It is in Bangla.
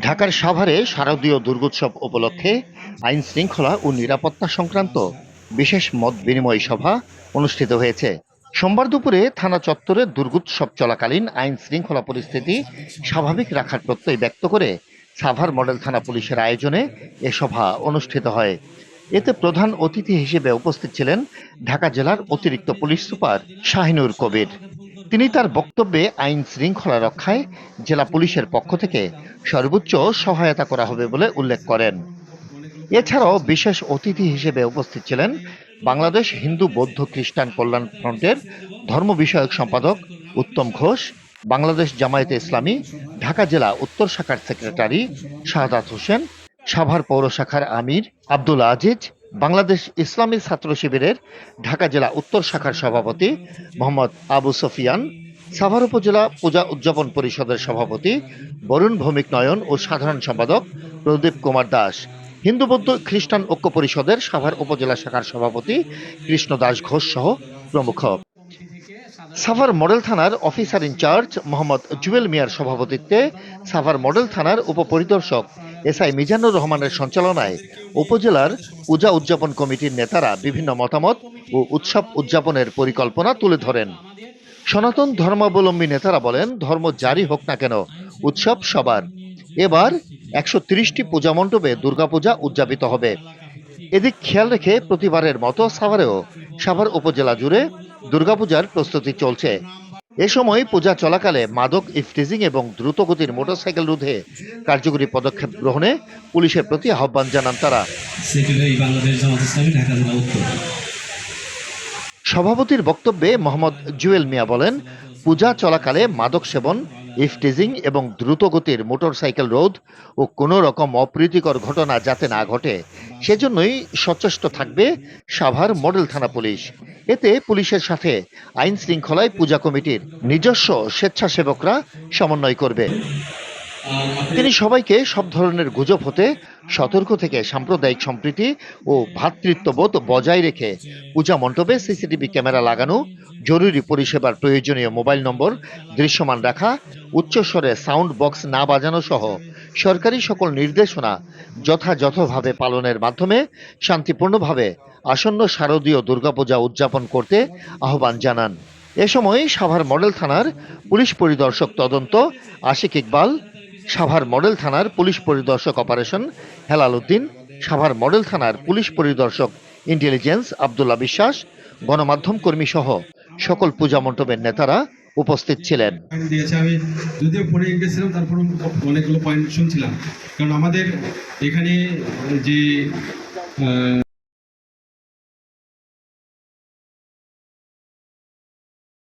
ঢাকার সাভারে শারদীয় দুর্গোৎসব উপলক্ষে আইন শৃঙ্খলা ও নিরাপত্তা সংক্রান্ত বিশেষ মত বিনিময় সভা অনুষ্ঠিত হয়েছে। সোমবার দুপুরে থানা চত্বরে দুর্গোৎসব চলাকালীন আইন শৃঙ্খলা পরিস্থিতি স্বাভাবিক রাখার প্রত্যয় ব্যক্ত করে সাভার মডেল থানা পুলিশের আয়োজনে এ সভা অনুষ্ঠিত হয়। এতে প্রধান অতিথি হিসেবে উপস্থিত ছিলেন ঢাকা জেলার অতিরিক্ত পুলিশ সুপার শাহিনুর কবির। তিনি তার বক্তব্যে আইন শৃঙ্খলা রক্ষায় জেলা পুলিশের পক্ষ থেকে সর্বোচ্চ সহায়তা করা হবে বলে উল্লেখ করেন। এছাড়াও বিশেষ অতিথি হিসেবে উপস্থিত ছিলেন বাংলাদেশ হিন্দু বৌদ্ধ খ্রিস্টান কল্যাণ ফ্রন্টের ধর্ম বিষয়ক সম্পাদক উত্তম ঘোষ, বাংলাদেশ জামায়াতে ইসলামী, ঢাকা জেলা উত্তর শাখার সেক্রেটারি শাহাদাত হোসেন, সাভার পৌর শাখার আমির আব্দুল আজিজ বাংলাদেশ ইসলামী ছাত্র শিবিরের ঢাকা জেলা উত্তর শাখার সভাপতি মোহাম্মদ আবু সফিয়ান, সাভার উপজেলা পূজা উদযাপন পরিষদের সভাপতি বরুণ ভৌমিক নয়ন ও সাধারণ সম্পাদক প্রদীপ কুমার দাস, হিন্দু বৌদ্ধ খ্রিস্টান ঐক্য পরিষদের সাভার উপজেলা শাখার সভাপতি কৃষ্ণ দাস ঘোষ সহ প্রমুখ। সাভার মডেল থানার officer in charge Mohammad Jewel মিয়ার সভাপতিত্বে সাভার মডেল থানার উপপরিদর্শক এস আই মিজানুর রহমানের সঞ্চালনায় উপজেলার পূজা উদযাপন কমিটির নেতারা বিভিন্ন মতামত ও উৎসব উদযাপনের পরিকল্পনা তুলে ধরেন। সনাতন ধর্মাবলম্বী নেতারা বলেন, ধর্ম জারি হোক না কেন, উৎসব সবার। এবার একশো তিরিশটি পূজা মণ্ডপে দুর্গাপূজা উদযাপিত হবে। এদিক খেয়াল রেখে প্রতিবারের মতো সাভারেও সাভার উপজেলা জুড়ে দুর্গাপূজার প্রস্তুতি চলছে। এ সময় পূজা চলাকালে মাদক ইফটিজিং এবং দ্রুতগতির মোটরসাইকেল রোধে কার্যকরী পদক্ষেপ গ্রহণে পুলিশের প্রতি আহ্বান জানান তারা। সভাপতির বক্তব্যে মোহাম্মদ জুয়েল মিয়া বলেন পূজা চলাকালে মাদক সেবন ইফটিজিং এবং দ্রুতগতির মোটরসাইকেল রোধ ও কোনো রকম অপ্রীতিকর ঘটনা যাতে না ঘটে, সেজন্যই সচেষ্ট থাকবে সাভার মডেল থানা পুলিশ। এতে পুলিশের সাথে আইন শৃঙ্খলায় পূজা কমিটির নিজস্ব স্বেচ্ছাসেবকরা সমন্বয় করবে। তিনি সবাইকে সব ধরনের গুজব হতে সতর্ক থেকে সাম্প্রদায়িক সম্প্রীতি ও ভ্রাতৃত্ববোধ বজায় রেখে পূজা মণ্ডপে সিসিটিভি ক্যামেরা লাগানো, জরুরি পরিষেবার প্রয়োজনীয় মোবাইল নম্বর দৃশ্যমান রাখা, উচ্চস্বরে সাউন্ড বক্স না বাজানো সহ সরকারি সকল নির্দেশনা যথাযথভাবে পালনের মাধ্যমে শান্তিপূর্ণভাবে আসন্ন শারদীয় দুর্গাপূজা উদযাপন করতে আহ্বান জানান। এ সময় সাভার মডেল থানার পুলিশ পরিদর্শক তদন্ত, আশিক ইকবাল সাভার মডেল থানার পুলিশ পরিদর্শক অপারেশন হেলাল উদ্দিন, সাভার মডেল থানার পুলিশ পরিদর্শক ইন্টেলিজেন্স আবদুল্লাহ বিশ্বাস, গণমাধ্যম কর্মী সহ সকল পূজা মণ্ডপের নেতারা উপস্থিত ছিলেন। আমি যদিও গেছিলাম, তারপর অনেকগুলো পয়েন্ট শুনছিলাম কারণ আমাদের এখানে যে